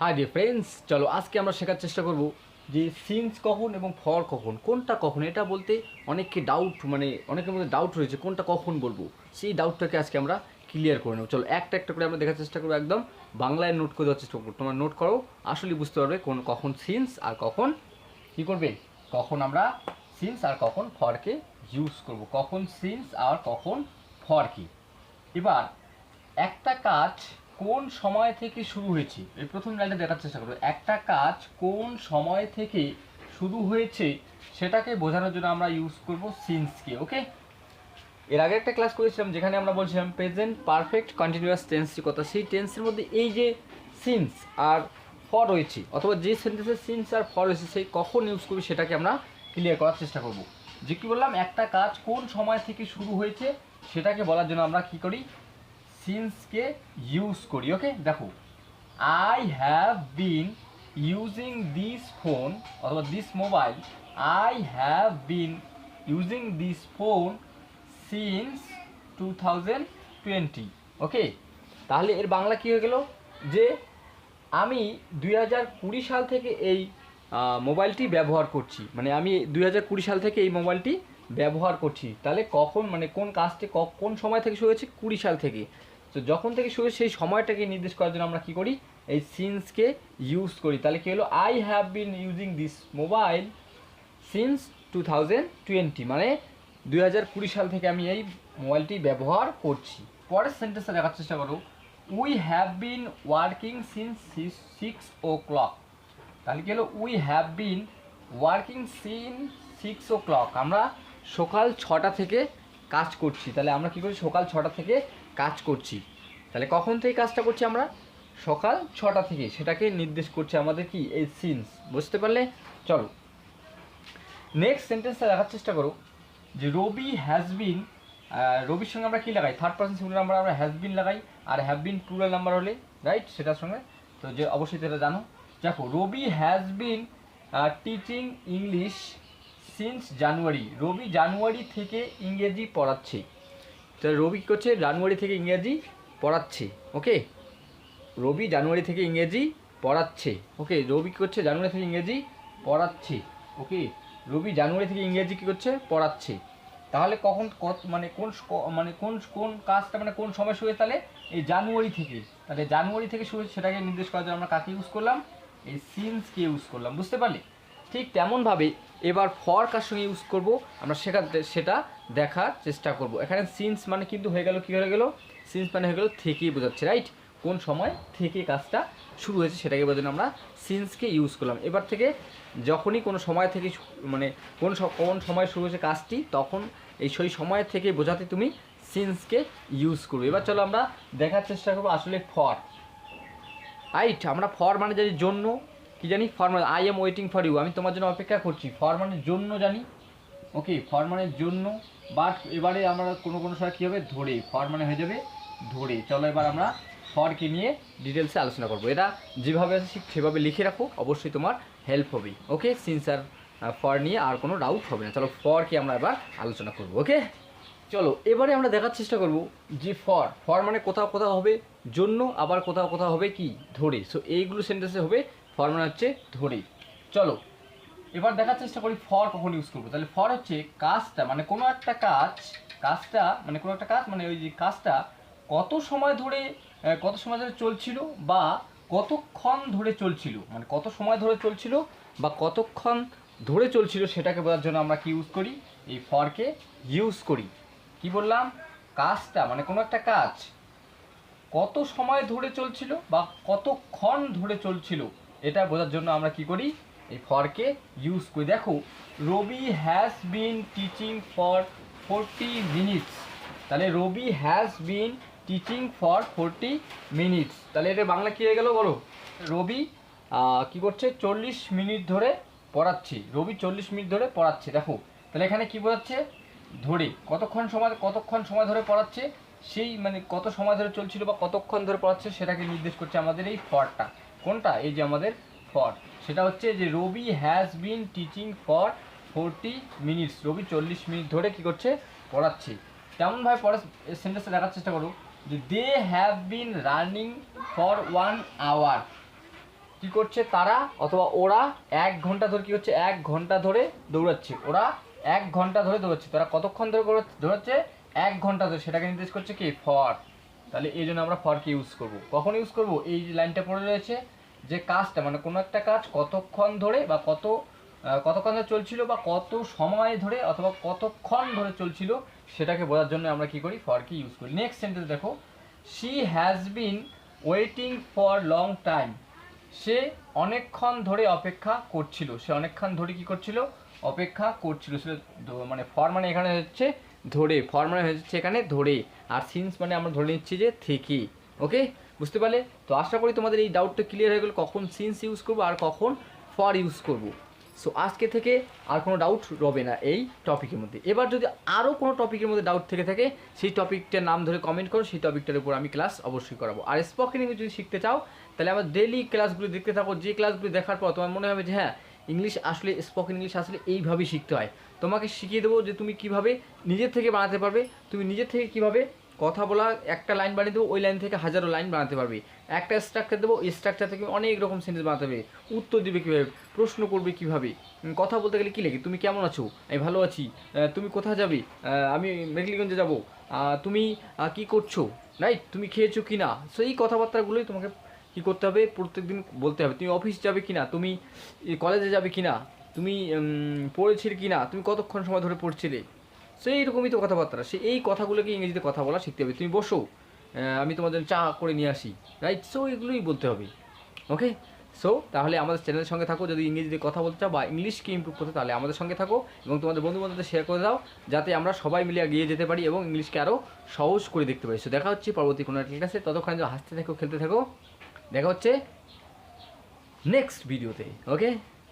High dear friends চলো আজকে আমরা শেখার চেষ্টা করব যে সিন্স কখন এবং ফর কখন, কোনটা কখন, এটা বলতে অনেককে ডাউট মানে অনেকের মধ্যে ডাউট রয়েছে কোনটা কখন বলব। সেই ডাউটটাকে আজকে আমরা ক্লিয়ার করে নেব। চলো একটা একটা করে আমরা দেখার চেষ্টা করব একদম। বাংলায় নোট করে দেওয়ার চেষ্টা করব। তোমরা নোট করো, আসলে বুঝতে পারবে কোন কখন সিন্স আর কখন কী করবে। কখন আমরা সিন্স আর কখন ফরকে ইউজ করব। কখন সিন্স আর কখন ফর কি। এবার একটা কাজ কোন সময় থেকে শুরু হয়েছে? এই প্রথম লাইনটা দেখার চেষ্টা করব একটা কাজ কোন সময় থেকে শুরু হয়েছে সেটাকে বোঝানোর জন্য আমরা ইউজ করব সিন্সকে ওকে এর আগে একটা ক্লাস করেছিলাম যেখানে আমরা বলছিলাম প্রেজেন্ট পারফেক্ট কন্টিনিউয়াস টেন্সের কথা সেই টেন্সের মধ্যে এই যে সিন্স আর ফর রয়েছে, অথবা যে সেন্টেন্সের সিন্স আর ফর রয়েছে, সেই কখন ইউজ করবে সেটাকে আমরা ক্লিয়ার করার চেষ্টা করব। যে কি বললাম, একটা কাজ কোন সময় থেকে শুরু হয়েছে সেটাকে বলার জন্য আমরা কি করি? সিন্সকে ইউজ করি ওকে দেখো I have been using this phone অথবা this mobile I have been using this phone since two thousand twenty okay তাহলে এর বাংলা কী হয়ে গেল? যে আমি দুই হাজার কুড়ি সাল থেকে এই মোবাইলটি ব্যবহার করছি। মানে আমি দুই হাজার কুড়ি সাল থেকে এই মোবাইলটি ব্যবহার করছি। তাহলে কখন মানে কোন কাজটি কোন সময় থেকে শুরু হয়েছে? কুড়ি সাল থেকে। তো যখন থেকে শুরু, সেই সময়টাকে নির্দেশ করার জন্য আমরা কী করি? এই সিন্সকে ইউজ করি। তাহলে কী হলো? I have been using this mobile since two thousand twenty মানে দুই হাজার কুড়ি সাল থেকে আমি এই মোবাইলটি ব্যবহার করছি। পরের সেন্টেন্সটা দেখার চেষ্টা করো। We have been working since six o'clock তাহলে কী হলো? We have been working since six o'clock আমরা সকাল ছটা থেকে কাজ করছি। তাহলে আমরা কী করছি সকাল ছটা থেকে কাজ করছি। তাহলে কখন থেকে কাজটা করছি আমরা? সকাল ছটা থেকে। সেটাকে নির্দেশ করছে আমাদের কি? এই সিনস বুঝতে পারলে? চলো। নেক্সট সেন্টেন্সটা দেখার চেষ্টা করো। যে রবি হ্যাজ বিন রবির সঙ্গে আমরা কী লাগাই? থার্ড পার্সন সিঙ্গুলার নাম্বার আমরা হ্যাজ বিন লাগাই। আর হ্যাভ বিন প্লুরাল নাম্বার হলে রাইট সেটার সঙ্গে। তো যে অবশ্যই সেটা জানো। দেখো, Rabi has been teaching English since January Rabi জানুয়ারি থেকে ইংরেজি পড়াচ্ছে। তো রবি কী করছে? জানুয়ারি থেকে ইংরাজি পড়াচ্ছে ওকে রবি জানুয়ারি থেকে ইংরেজি পড়াচ্ছে ওকে রবি কী করছে? জানুয়ারি থেকে ইংরেজি পড়াচ্ছে ওকে রবি জানুয়ারি থেকে ইংরেজি কী করছে? পড়াচ্ছে। তাহলে কখন মানে কোন মানে কোন কোন কাজটা মানে কোন সময় শুরু তাহলে? এই জানুয়ারি থেকে। তাহলে জানুয়ারি থেকে শুরু সেটাকে নির্দেশ করার জন্য আমরা কাকে ইউজ করলাম? এই সিন্সকে ইউজ করলাম, বুঝতে পারলে? ঠিক তেমনভাবে এবার ফর কার সঙ্গে ইউজ করব? আমরা সেখানে সেটা দেখার চেষ্টা করব। এখানে সিন্স মানে কিন্তু হয়ে গেল, কী হয়ে গেল? সিন্স মানে হয়ে গেল থেকেই বোঝাচ্ছে রাইট কোন সময় থেকে কাজটা শুরু হয়েছে সেটাকে বোঝানো আমরা সিন্সকে ইউজ করলাম। এবার থেকে যখনই কোনো সময় থেকে মানে কোন কোন সময় শুরু হয়েছে কাজটি, তখন এই সেই সময় থেকে বোঝাতে তুমি সিন্সকে ইউজ করবে। এবার চলো আমরা দেখার চেষ্টা করব আসলে ফর রাইট আমরা ফর মানে জানি জন্য কি জানি ফর মানে I am waiting for you আমি তোমার জন্য অপেক্ষা করছি। ফর মানে জন্য জানি ওকে ফর মানে জন্য বাট এবারে আমরা কোনো কোনো সময় কী হবে, ধরে ফর মানে হয়ে যাবে, ধরে। চলো এবার আমরা ফরকে নিয়ে ডিটেলসে আলোচনা করব। এটা যেভাবে আছে সেভাবে লিখে রাখো, অবশ্যই তোমার হেল্প হবে ওকে সিনসার ফর নিয়ে আর কোনো ডাউট হবে না। চলো ফরকে আমরা এবার আলোচনা করব ওকে চলো, এবারে আমরা দেখার চেষ্টা করব যে ফর ফর মানে কোথাও কোথাও হবে, জন্য আবার কোথাও কোথাও হবে কি? ধরে। সো এইগুলো সেন্টেন্সে হবে ফর মানে হচ্ছে ধরে। চলো, এবার দেখার চেষ্টা করি ফর কখন ইউজ করব। তাহলে ফর হচ্ছে কাজটা মানে কোনো একটা কাজ, কাজটা মানে কোনো একটা কাজ মানে ওই যে কাজটা কত সময় ধরে কত সময় ধরে চলছিল বা কতক্ষণ ধরে চলছিল মানে কত সময় ধরে চলছিল বা কতক্ষণ ধরে চলছিল সেটাকে বোঝার জন্য আমরা কি ইউজ করি? এই ফরকে ইউজ করি। কি বললাম? কাজটা মানে কোনো একটা কাজ, কত সময় ধরে চলছিল বা কতক্ষণ ধরে চলছিল এটা বোঝার জন্য আমরা কি করি? এই ফরকে ইউজ করি। দেখো, Rabi has been teaching for forty minutes তাহলে Rabi has been teaching for forty minutes তাহলে এটা বাংলা কী হয়ে গেল বলো? রবি কি করছে? চল্লিশ মিনিট ধরে পড়াচ্ছে। রবি চল্লিশ মিনিট ধরে পড়াচ্ছে। দেখো, তাহলে এখানে কি বোঝাচ্ছে? ধরে, কতক্ষণ সময় কতক্ষণ সময় ধরে পড়াচ্ছে? সেই মানে কত সময় ধরে চলছিল বা কতক্ষণ ধরে পড়াচ্ছে সেটাকে নির্দেশ করছে আমাদের এই ফরটা কোনটা? এই যে আমাদের ফর সেটা হচ্ছে যে Rabi has been teaching for forty minutes Rabi চল্লিশ মিনিট ধরে কি করছে? পড়াচ্ছে। তেমনভাবে পরে সেন্টেন্সে দেখার চেষ্টা করো যে they have been running for one hour কি করছে তারা? অথবা ওরা এক ঘণ্টা ধরে কি করছে? এক ঘণ্টা ধরে দৌড়াচ্ছে। ওরা এক ঘণ্টা ধরে দৌড়াচ্ছে। তারা কতক্ষণ ধরে দৌড়া- দৌড়াচ্ছে এক ঘণ্টা ধরে। সেটাকে নির্দেশ করছে কি? ফর তাহলে এই জন্য আমরা ফরকে ইউজ করব। কখন ইউজ করব? এই যে লাইনটা পড়ে রয়েছে, যে কাজটা মানে কোনো একটা কাজ কতক্ষণ ধরে বা কত কতক্ষণ ধরে চলছিল বা কত সময় ধরে অথবা কতক্ষণ ধরে চলছিল, সেটাকে বোঝার জন্য আমরা কি করি? ফরকে ইউজ করি। নেক্সট সেন্টেন্স দেখো। She has been waiting for long time সে অনেকক্ষণ ধরে অপেক্ষা করছিল। সে অনেকক্ষণ ধরে কি করছিল? অপেক্ষা করছিল। সে মানে ফর মানে এখানে হচ্ছে ধরে। ফর মানে হচ্ছে এখানে ধরে। আর সিন্স মানে আমরা ধরে নিচ্ছি যে থেকে ওকে বুঝতে পারলে? তো আশা করি তোমাদের এই ডাউটটা ক্লিয়ার হয়ে গেল কখন সিন্স ইউজ করব আর কখন ফর ইউজ করব। সো আজকে থেকে আর কোনো ডাউট রবে না এই টপিকের মধ্যে। এবার যদি আরও কোনো টপিকের মধ্যে ডাউট থেকে থাকে, সেই টপিকটার নাম ধরে কমেন্ট করো, সেই টপিকটার উপর আমি ক্লাস অবশ্যই করাবো। আর স্পোকেন ইংলিশ যদি শিখতে চাও, তাহলে আমার ডেলি ক্লাসগুলো দেখতে থাকো। যে ক্লাসগুলো দেখার পর তোমার মনে হবে যে হ্যাঁ ইংলিশ আসলে স্পোকেন ইংলিশ আসলে এইভাবেই শিখতে হয়। তোমাকে শিখিয়ে দেবো যে তুমি কীভাবে নিজের থেকে বানাতে পারবে, তুমি নিজের থেকে কীভাবে কথা বলা, একটা লাইন বানিয়ে দেবো, ওই লাইন থেকে হাজারো লাইন বানাতে পারবে। একটা স্ট্রাকচার দেবো, এই স্ট্রাকচার থেকে অনেক রকম সেন্টেন্স বানাতে হবে উত্তর দিবে কীভাবে, প্রশ্ন করবে কীভাবে। কথা বলতে গেলে কী লেগে তুমি কেমন আছো? আমি ভালো আছি। তুমি কোথায় যাবে? আমি মেঘলিগঞ্জে যাব। তুমি কি করছ? রাইট তুমি খেয়েছো কি না সো এই কথাবার্তাগুলোই তোমাকে কী করতে হবে? প্রত্যেকদিন বলতে হবে। তুমি অফিস যাবে কি না তুমি কলেজে যাবে কি না তুমি পড়েছিলে কি না তুমি কতক্ষণ সময় ধরে পড়ছিলে? সেই এইরকমই তো কথাবার্তা। সে এই কথাগুলোকে ইংরেজিতে কথা বলা শিখতে হবে। তুমি বসো আমি তোমাদের চা করে নিয়ে আসি রাইট সো এগুলোই বলতে হবে ওকে সো তাহলে আমাদের চ্যানেলের সঙ্গে থাকো। যদি ইংরেজিতে কথা বলতে চাও বা ইংলিশকে ইমপ্রুভ করতে তাহলে আমাদের সঙ্গে থাকো এবং তোমাদের বন্ধু বান্ধবদের শেয়ার করে দাও, যাতে আমরা সবাই মিলে এগিয়ে যেতে পারি এবং ইংলিশকে আরও সহজ করে দেখতে পারি। সো দেখা হচ্ছে পরবর্তী কোনো একটা ক্লাসে ততক্ষণ হাসতে থাকো, খেলতে থাকো। দেখা হচ্ছে নেক্সট ভিডিওতে ওকে